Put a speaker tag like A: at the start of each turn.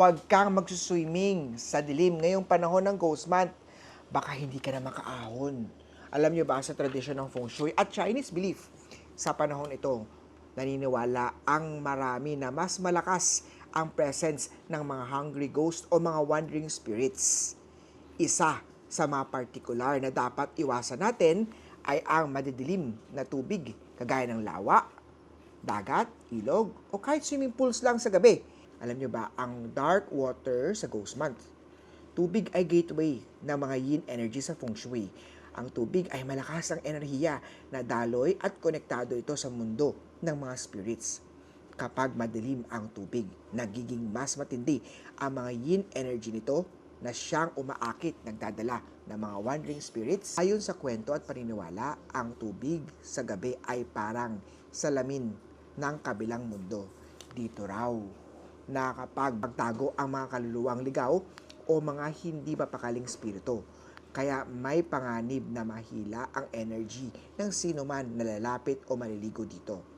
A: huwag kang magsuswimming sa dilim ngayong panahon ng ghost month. Baka hindi ka na makaahon. Alam niyo ba sa tradisyon ng feng shui at Chinese belief, sa panahon ito, naniniwala ang marami na mas malakas ang presence ng mga hungry ghost o mga wandering spirits. Isa sa mga partikular na dapat iwasan natin ay ang madidilim na tubig kagaya ng lawa, dagat, ilog, o kahit swimming pools lang sa gabi. Alam nyo ba, ang dark water sa Ghost Month, tubig ay gateway ng mga yin energy sa feng shui. Ang tubig ay malakas ang enerhiya na daloy at konektado ito sa mundo ng mga spirits. Kapag madilim ang tubig, nagiging mas matindi ang mga yin energy nito na siyang umaakit nagdadala ng mga wandering spirits. Ayon sa kwento at paniniwala, ang tubig sa gabi ay parang salamin ng kabilang mundo. Dito raw na kapag magtago ang mga kaluluwang ligaw o mga hindi mapakaling spirito. Kaya may panganib na mahila ang energy ng sino man na lalapit o maliligo dito.